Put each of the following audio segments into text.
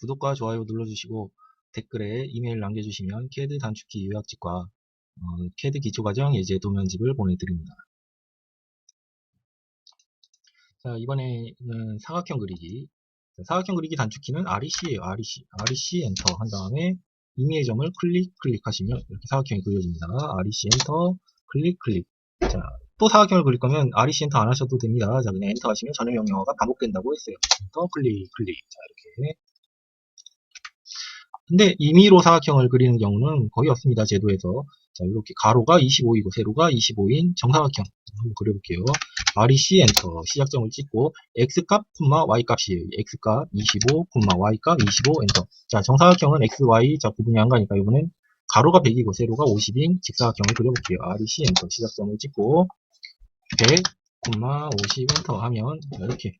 구독과 좋아요 눌러주시고 댓글에 이메일 남겨주시면 CAD 단축키 요약집과 어, CAD 기초과정 예제 도면집을 보내드립니다. 자, 이번에는 사각형 그리기. 자, 사각형 그리기 단축키는 REC예요. REC. REC 엔터 한 다음에 이미의 점을 클릭 클릭하시면 이렇게 사각형이 그려집니다. REC 엔터 클릭 클릭. 자, 또 사각형을 그릴 거면 REC 엔터 안 하셔도 됩니다. 자, 그냥 엔터 하시면 전혀 명령어가 반복된다고 했어요. 엔터 클릭 클릭. 자, 이렇게. 근데 임의로 사각형을 그리는 경우는 거의 없습니다. 제도에서. 자, 이렇게 가로가 25이고 세로가 25인 정사각형 한번 그려볼게요. REC 엔터 시작점을 찍고 x값, y값이에요. x값 25, y값 25 엔터. 자, 정사각형은 x, y 자 구분이 안 가니까 이번엔 가로가 100이고 세로가 50인 직사각형을 그려볼게요. REC 엔터 시작점을 찍고 100, 50 엔터 하면 이렇게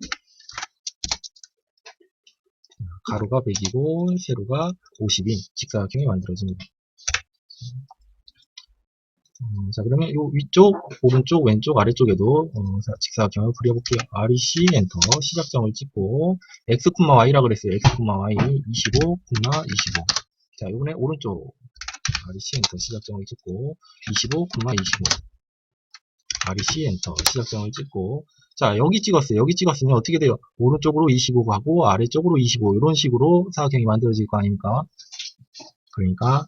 가로가 100이고 세로가 50인 직사각형이 만들어집니다. 음, 자 그러면 요 위쪽, 오른쪽, 왼쪽, 아래쪽에도 어, 자, 직사각형을 그려볼게요. REC 엔터 시작점을 찍고 x, y라 그랬어요. x, y 25, 25. 자 이번에 오른쪽 REC 엔터 시작점을 찍고 25, 25. REC 엔터 시작점을 찍고 자 여기 찍었어요. 여기 찍었으면 어떻게 돼요? 오른쪽으로 25 가고 아래쪽으로 25 이런 식으로 사각형이 만들어질 거 아닙니까? 그러니까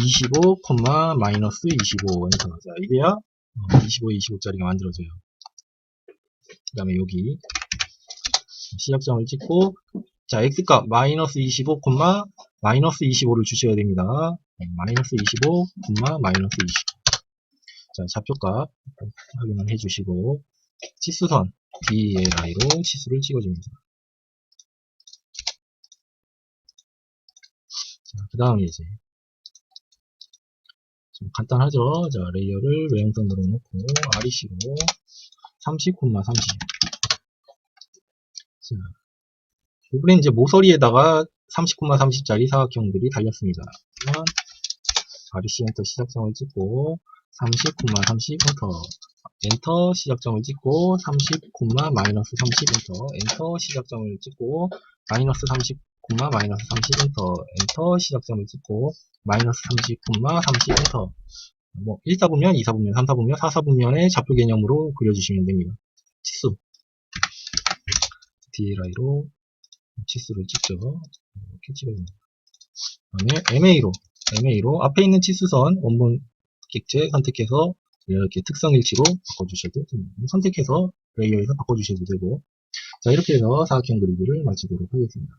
25, 마이너스 25 엔터. 자, 이래야 25, 25짜리가 만들어져요. 그 다음에 여기 시작점을 찍고 자, x값 마이너스 25, 마이너스 25를 주셔야 됩니다. 네, 마이너스 25, 마이너스 25. 자, 좌표값 확인을 해주시고 치수선 DLI로 치수를 찍어줍니다. 자, 그 다음에 이제 좀 간단하죠. 자, 레이어를 외형선으로 놓고 REC로 30, 30. 자, 이번엔 이제 모서리에다가 30, 30짜리 사각형들이 달렸습니다. REC 엔터 시작점을 찍고 30, 30 엔터 엔터 시작점을 찍고 30, 마이너스 30 엔터 엔터 시작점을 찍고 마이너스 30, 마이너스 30 엔터 엔터 시작점을 찍고 마이너스 30, 30 엔터 뭐 1사분면, 2사분면, 3사분면, 4사분면의 좌표 개념으로 그려주시면 됩니다. 치수 DLI로 치수를 찍죠. 이렇게 찍어줍니다. 그 다음에 MA로 MA로 앞에 있는 치수선 원본 객체 선택해서 이렇게 특성 일치로 바꿔주셔도 됩니다. 선택해서 레이어에서 바꿔주셔도 되고 자 이렇게 해서 사각형 그리기를 마치도록 하겠습니다.